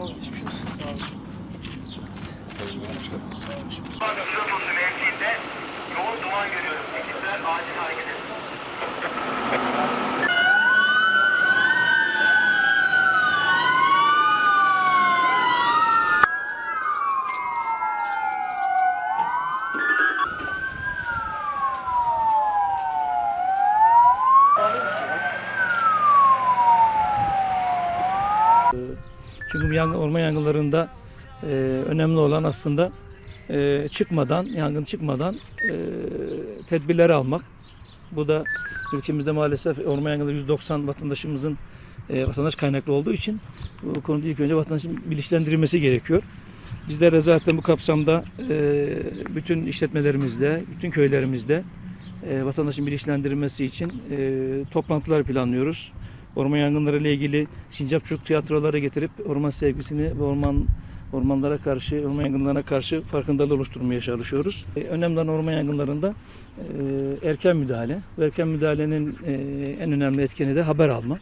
Oğlum hiçbir şey yok. Sağ olun. Kilotosu mevkiinde yoğun duman görüyoruz. Ekipler acil hareket etsin. Çünkü bu yangın, orman yangınlarında e, önemli olan aslında e, çıkmadan, yangın çıkmadan e, tedbirleri almak. Bu da ülkemizde maalesef orman yangınları 190 vatandaşımızın e, vatandaş kaynaklı olduğu için bu konuda ilk önce vatandaşın bilinçlendirilmesi gerekiyor. Bizler de zaten bu kapsamda e, bütün işletmelerimizde, bütün köylerimizde e, vatandaşın bilinçlendirilmesi için e, toplantılar planlıyoruz. Orman yangınları ile ilgili sincapçuk tiyatrolara getirip orman sevgisini ve orman ormanlara karşı, orman yangınlarına karşı farkındalığı oluşturmaya çalışıyoruz. E, önemli olan orman yangınlarında e, erken müdahale. Bu erken müdahalenin e, en önemli etkeni de haber alma.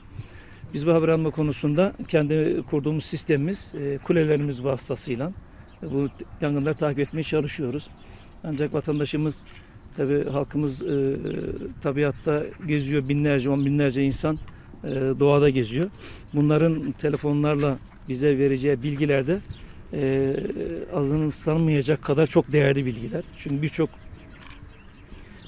Biz bu haber alma konusunda kendi kurduğumuz sistemimiz, kulelerimiz vasıtasıyla bu yangınları takip etmeye çalışıyoruz. Ancak vatandaşımız, tabi halkımız tabiatta geziyor binlerce, on binlerce insan doğada geziyor. Bunların telefonlarla bize vereceği bilgiler de e, azının sanmayacak kadar çok değerli bilgiler. Çünkü birçok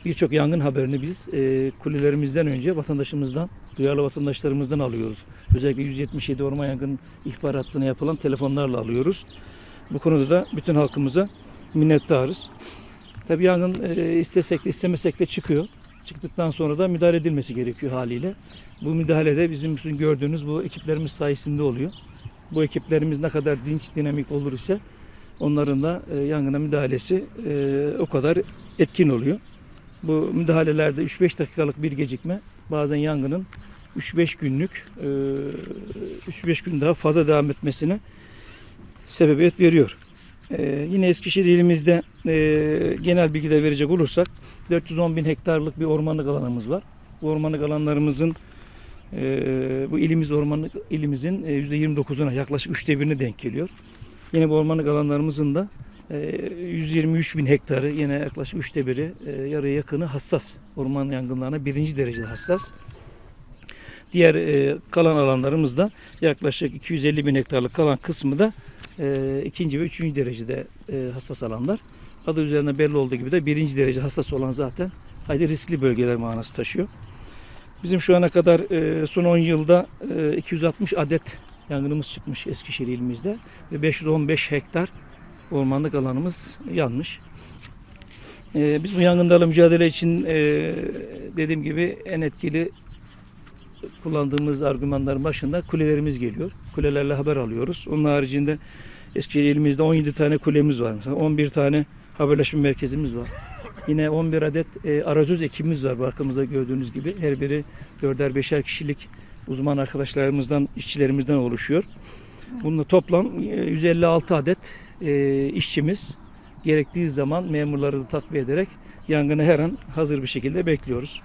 birçok yangın haberini biz e, kulelerimizden önce vatandaşımızdan, duyarlı vatandaşlarımızdan alıyoruz. Özellikle 177 orman yangın ihbar hattına yapılan telefonlarla alıyoruz. Bu konuda da bütün halkımıza minnettarız. Tabii yangın e, istesek de istemesek de çıkıyor. Çıktıktan sonra da müdahale edilmesi gerekiyor haliyle. Bu müdahalede bizim sizin gördüğünüz bu ekiplerimiz sayesinde oluyor. Bu ekiplerimiz ne kadar dinç, dinamik olur ise onların da e, yangına müdahalesi e, o kadar etkin oluyor. Bu müdahalelerde 3-5 dakikalık bir gecikme bazen yangının 3-5 günlük, e, 3-5 gün daha fazla devam etmesine sebebiyet veriyor. E, yine Eskişehir ilimizde e, genel bilgiler verecek olursak 410 bin hektarlık bir ormanlık alanımız var. Bu ormanlık alanlarımızın e, bu ilimiz ormanlık ilimizin e, %29'una yaklaşık üçte birine denk geliyor. Yine bu ormanlık alanlarımızın da e, 123 bin hektarı yine yaklaşık üçte biri e, yarıya yakını hassas. Orman yangınlarına birinci derecede hassas. Diğer e, kalan alanlarımız da yaklaşık 250 bin hektarlık kalan kısmı da e, ikinci ve üçüncü derecede e, hassas alanlar. Adı üzerinde belli olduğu gibi de birinci derece hassas olan zaten hayli riskli bölgeler manası taşıyor. Bizim şu ana kadar e, son 10 yılda e, 260 adet yangınımız çıkmış Eskişehir ilimizde ve 515 hektar ormanlık alanımız yanmış. E, biz bu yangınlarla mücadele için e, dediğim gibi en etkili kullandığımız argümanların başında kulelerimiz geliyor. Kulelerle haber alıyoruz. Onun haricinde Eskişehir ilimizde 17 tane kulemiz var. Mesela 11 tane haberleşme merkezimiz var. Yine 11 adet e, arazöz ekibimiz var arkamızda gördüğünüz gibi. Her biri 4'er 5'er kişilik uzman arkadaşlarımızdan, işçilerimizden oluşuyor. Bununla toplam e, 156 adet e, işçimiz gerektiği zaman memurları da takviye ederek yangını her an hazır bir şekilde bekliyoruz.